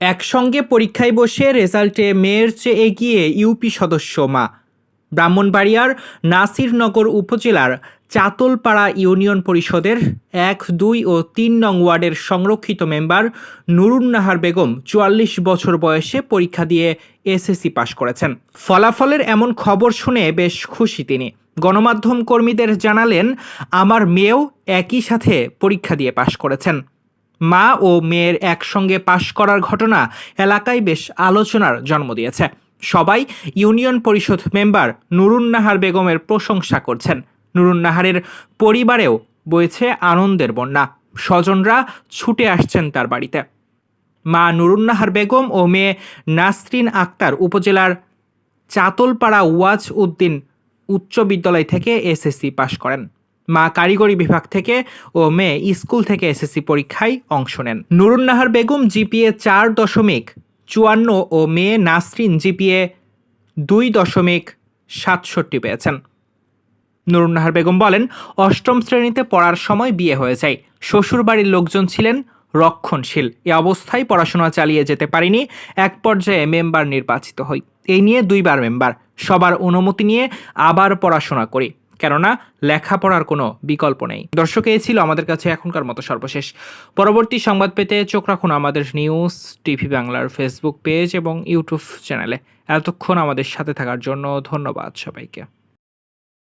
একসঙ্গে পরীক্ষায় বসে রেজাল্টে মেয়ের চেয়ে এগিয়ে ইউপি সদস্য মা। ব্রাহ্মণবাড়িয়ার নাসিরনগর উপজেলার চাতলপাড়া ইউনিয়ন পরিষদের এক, দুই ও তিন নং ওয়ার্ডের সংরক্ষিত মেম্বার নুরুন্নাহার বেগম চুয়াল্লিশ বছর বয়সে পরীক্ষা দিয়ে এসএসসি পাশ করেছেন। ফলাফলের এমন খবর শুনে বেশ খুশি তিনি। গণমাধ্যম কর্মীদের জানালেন, আমার মেয়েও একই সাথে পরীক্ষা দিয়ে পাশ করেছেন। মা ও মেয়ের একসঙ্গে পাশ করার ঘটনা এলাকায় বেশ আলোচনার জন্ম দিয়েছে। সবাই ইউনিয়ন পরিষদ মেম্বার নুরুন্নাহার বেগমের প্রশংসা করছেন। নুরুন্নাহারের পরিবারেও বইছে আনন্দের বন্যা। স্বজনরা ছুটে আসছেন তার বাড়িতে। মা নুরুন্নাহার বেগম ও মেয়ে নাসরিন আক্তার উপজেলার চাতলপাড়া ওয়াজ উদ্দিন উচ্চ বিদ্যালয় থেকে এসএসসি পাশ করেন। মা কারিগরি বিভাগ থেকে ও মেয়ে স্কুল থেকে এসএসসি পরীক্ষায় অংশ নেন। নুরুন্নাহার বেগম জিপিএ চার দশমিক চুয়ান্ন ও মেয়ে নাসরিন জিপিএ দুই দশমিক সাতষট্টি পেয়েছেন। নুরুন্নাহার বেগম বলেন, অষ্টম শ্রেণীতে পড়ার সময় বিয়ে হয়ে যায়। শ্বশুরবাড়ির লোকজন ছিলেন রক্ষণশীল। এ অবস্থায় পড়াশোনা চালিয়ে যেতে পারিনি। এক পর্যায়ে মেম্বার নির্বাচিত হই। এই নিয়ে দুইবার মেম্বার। সবার অনুমতি নিয়ে আবার পড়াশোনা করি। কেননা লেখাপড়ার কোনো বিকল্প নেই। দর্শক, এই ছিল আমাদের কাছে এখনকার মতো সর্বশেষ। পরবর্তী সংবাদ পেতে চোখ রাখুন আমাদের নিউজ টিভি বাংলার ফেসবুক পেজ এবং ইউটিউব চ্যানেলে। এতক্ষণ আমাদের সাথে থাকার জন্য ধন্যবাদ সবাইকে।